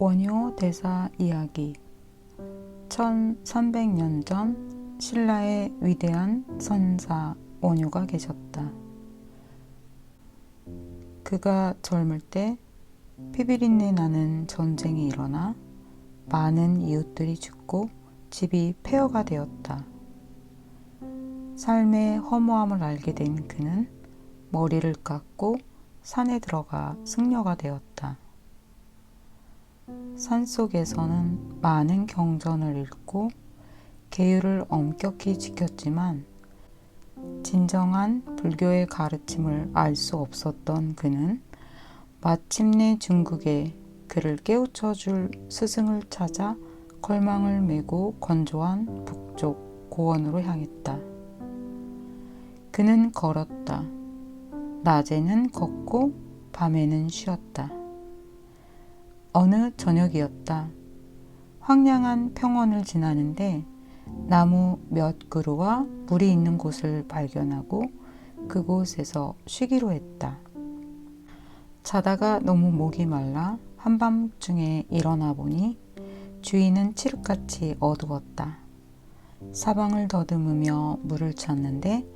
원효 대사 이야기 1300년 전 신라의 위대한 선사 원효가 계셨다. 그가 젊을 때 피비린내 나는 전쟁이 일어나 많은 이웃들이 죽고 집이 폐허가 되었다. 삶의 허무함을 알게 된 그는 머리를 깎고 산에 들어가 승려가 되었다. 산 속에서는 많은 경전을 읽고 계율을 엄격히 지켰지만 진정한 불교의 가르침을 알 수 없었던 그는 마침내 중국에 그를 깨우쳐 줄 스승을 찾아 걸망을 메고 건조한 북쪽 고원으로 향했다. 그는 걸었다. 낮에는 걷고 밤에는 쉬었다. 어느 저녁이었다. 황량한 평원을 지나는데 나무 몇 그루와 물이 있는 곳을 발견하고 그곳에서 쉬기로 했다. 자다가 너무 목이 말라 한밤중에 일어나 보니 주위는 칠흑같이 어두웠다. 사방을 더듬으며 물을 찾는데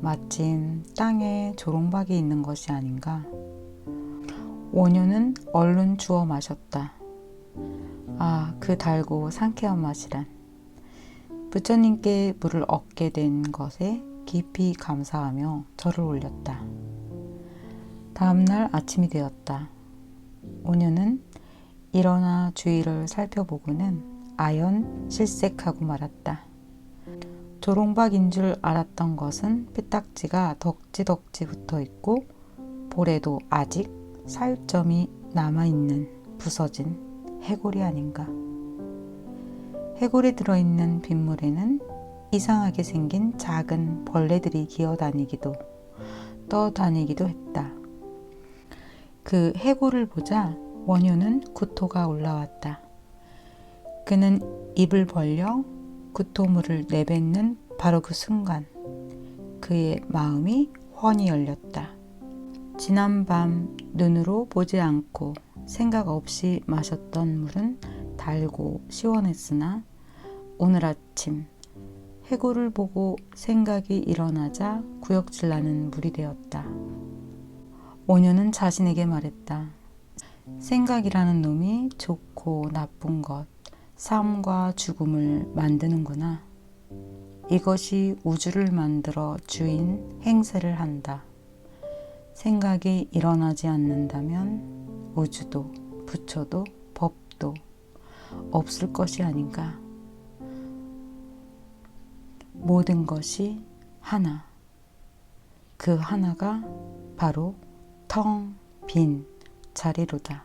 마침 땅에 조롱박이 있는 것이 아닌가. 원효는 얼른 주워 마셨다. 아, 그 달고 상쾌한 맛이란. 부처님께 물을 얻게 된 것에 깊이 감사하며 절을 올렸다. 다음날 아침이 되었다. 원효는 일어나 주위를 살펴보고는 아연 실색하고 말았다. 조롱박인 줄 알았던 것은 삐딱지가 덕지덕지 붙어 있고 볼에도 아직 살점이 남아있는 부서진 해골이 아닌가. 해골에 들어있는 빗물에는 이상하게 생긴 작은 벌레들이 기어다니기도 떠다니기도 했다. 그 해골을 보자 원효는 구토가 올라왔다. 그는 입을 벌려 구토물을 내뱉는 바로 그 순간 그의 마음이 훤히 열렸다. 지난 밤 눈으로 보지 않고 생각 없이 마셨던 물은 달고 시원했으나 오늘 아침 해골을 보고 생각이 일어나자 구역질 나는 물이 되었다. 오녀는 자신에게 말했다. 생각이라는 놈이 좋고 나쁜 것, 삶과 죽음을 만드는구나. 이것이 우주를 만들어 주인 행세를 한다. 생각이 일어나지 않는다면 우주도 부처도 법도 없을 것이 아닌가. 모든 것이 하나. 그 하나가 바로 텅 빈 자리로다.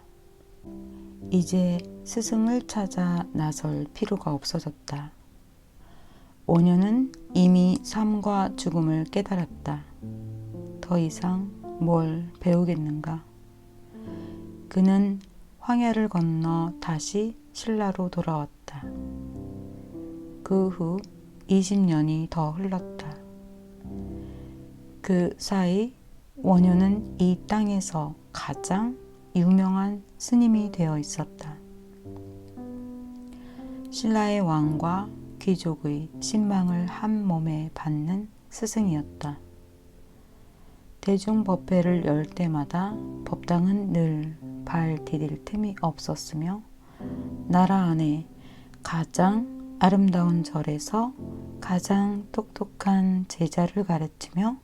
이제 스승을 찾아 나설 필요가 없어졌다. 오녀는 이미 삶과 죽음을 깨달았다. 더 이상 뭘 배우겠는가? 그는 황야를 건너 다시 신라로 돌아왔다. 그 후 20년이 더 흘렀다. 그 사이 원효는 이 땅에서 가장 유명한 스님이 되어 있었다. 신라의 왕과 귀족의 신망을 한 몸에 받는 스승이었다. 대중 법회를 열 때마다 법당은 늘 발 디딜 틈이 없었으며 나라 안에 가장 아름다운 절에서 가장 똑똑한 제자를 가르치며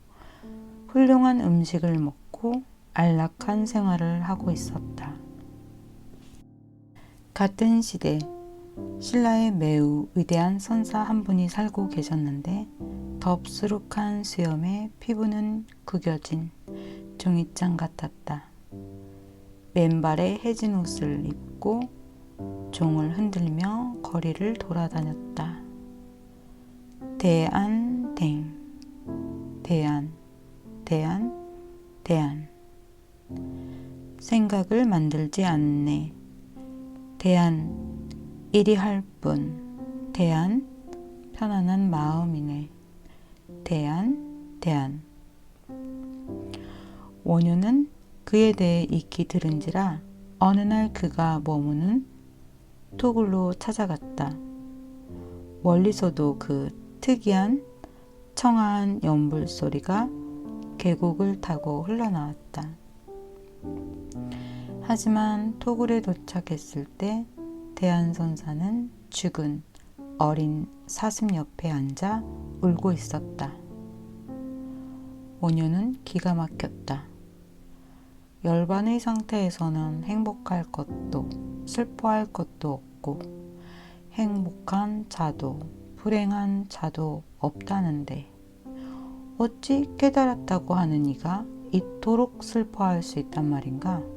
훌륭한 음식을 먹고 안락한 생활을 하고 있었다. 같은 시대 신라에 매우 위대한 선사 한 분이 살고 계셨는데 덥수룩한 수염에 피부는 구겨진 종이장 같았다. 맨발에 해진 옷을 입고 종을 흔들며 거리를 돌아다녔다. 대안 댕 대안 대안 대안 생각을 만들지 않네. 대안 일이 할 뿐. 대안 편안한 마음이네. 대안 대안 원효는 그에 대해 익히 들은지라 어느 날 그가 머무는 토굴로 찾아갔다. 멀리서도 그 특이한 청아한 연불 소리가 계곡을 타고 흘러나왔다. 하지만 토굴에 도착했을 때 대한선사는 죽은 어린 사슴 옆에 앉아 울고 있었다. 오녀는 기가 막혔다. 열반의 상태에서는 행복할 것도 슬퍼할 것도 없고 행복한 자도 불행한 자도 없다는데 어찌 깨달았다고 하는 이가 이토록 슬퍼할 수 있단 말인가?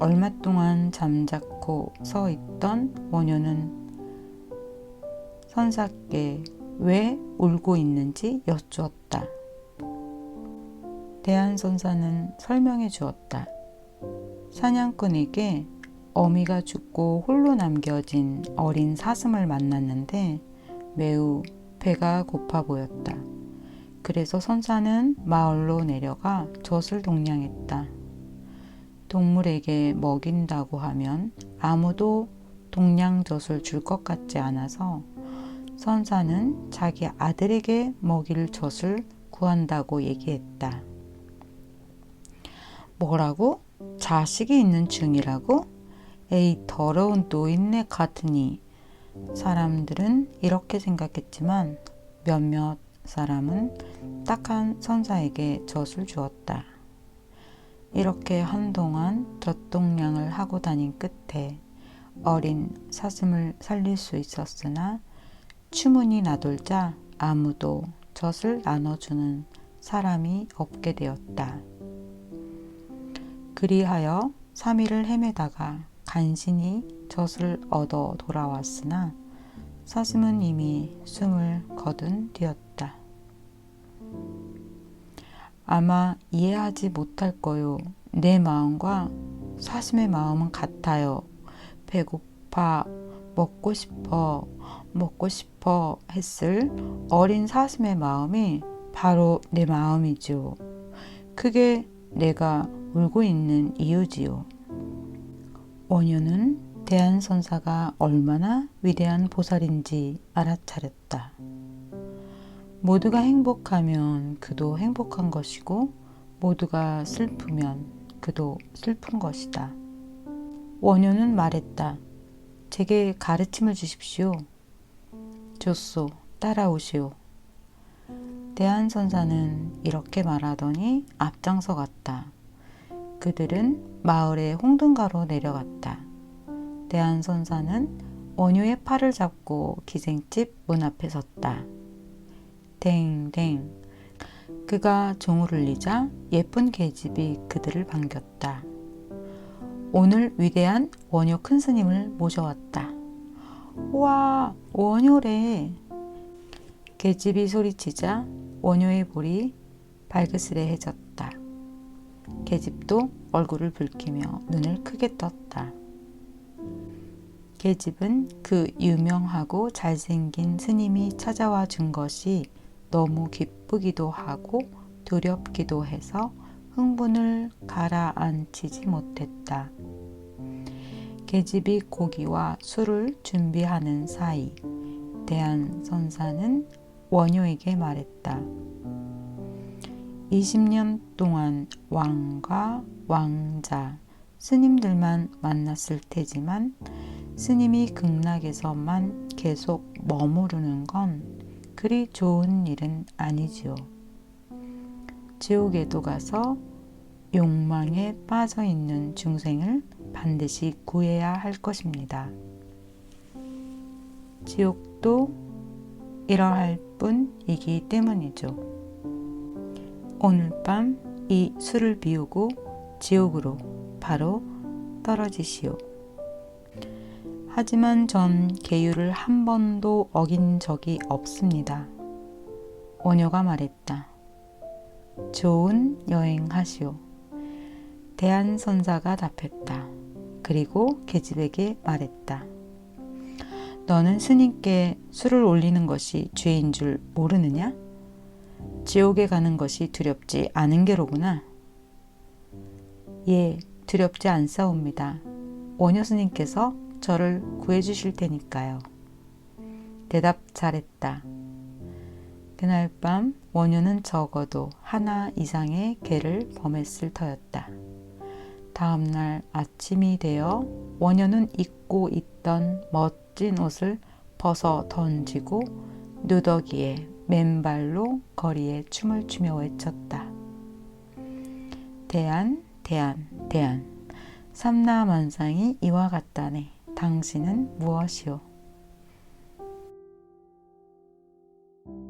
얼마 동안 잠자코 서 있던 원효는 선사께 왜 울고 있는지 여쭈었다. 대한선사는 설명해 주었다. 사냥꾼에게 어미가 죽고 홀로 남겨진 어린 사슴을 만났는데 매우 배가 고파 보였다. 그래서 선사는 마을로 내려가 젖을 동냥했다. 동물에게 먹인다고 하면 아무도 동냥젖을 줄 것 같지 않아서 선사는 자기 아들에게 먹일 젖을 구한다고 얘기했다. 뭐라고? 자식이 있는 중이라고? 에이 더러운 노인네 같으니 사람들은 이렇게 생각했지만 몇몇 사람은 딱한 선사에게 젖을 주었다. 이렇게 한동안 젖동량을 하고 다닌 끝에 어린 사슴을 살릴 수 있었으나 추문이 나돌자 아무도 젖을 나눠주는 사람이 없게 되었다. 그리하여 3일을 헤매다가 간신히 젖을 얻어 돌아왔으나 사슴은 이미 숨을 거둔 뒤였다. 아마 이해하지 못할 거요. 내 마음과 사슴의 마음은 같아요. 배고파, 먹고 싶어, 먹고 싶어 했을 어린 사슴의 마음이 바로 내 마음이지요. 그게 내가 울고 있는 이유지요. 원효는 대한선사가 얼마나 위대한 보살인지 알아차렸다. 모두가 행복하면 그도 행복한 것이고 모두가 슬프면 그도 슬픈 것이다. 원효는 말했다. 제게 가르침을 주십시오. 좋소, 따라오시오. 대한선사는 이렇게 말하더니 앞장서 갔다. 그들은 마을의 홍등가로 내려갔다. 대한선사는 원효의 팔을 잡고 기생집 문 앞에 섰다. 댕댕. 그가 종을 울리자 예쁜 계집이 그들을 반겼다. 오늘 위대한 원효 큰 스님을 모셔왔다. 와, 원효래. 계집이 소리치자 원효의 볼이 발그스레해졌다. 계집도 얼굴을 붉히며 눈을 크게 떴다. 계집은 그 유명하고 잘생긴 스님이 찾아와 준 것이 너무 기쁘기도 하고 두렵기도 해서 흥분을 가라앉히지 못했다. 계집이 고기와 술을 준비하는 사이 대한 선사는 원효에게 말했다. 20년 동안 왕과 왕자, 스님들만 만났을 테지만 스님이 극락에서만 계속 머무르는 건 그리 좋은 일은 아니지요. 지옥에도 가서 욕망에 빠져 있는 중생을 반드시 구해야 할 것입니다. 지옥도 이러할 뿐이기 때문이죠. 오늘 밤 이 술을 비우고 지옥으로 바로 떨어지시오. 하지만 전 계율을 한 번도 어긴 적이 없습니다. 오녀가 말했다. 좋은 여행하시오. 대한선사가 답했다. 그리고 계집에게 말했다. 너는 스님께 술을 올리는 것이 죄인 줄 모르느냐? 지옥에 가는 것이 두렵지 않은 게로구나. 예, 두렵지 않사옵니다. 원효 스님께서 저를 구해주실 테니까요. 대답 잘했다. 그날 밤 원효는 적어도 하나 이상의 개를 범했을 터였다. 다음 날 아침이 되어 원효는 입고 있던 멋진 옷을 벗어 던지고 누더기에 맨발로 거리에 춤을 추며 외쳤다. 대안, 대안, 대안. 삼라만상이 이와 같다네. 당신은 무엇이오?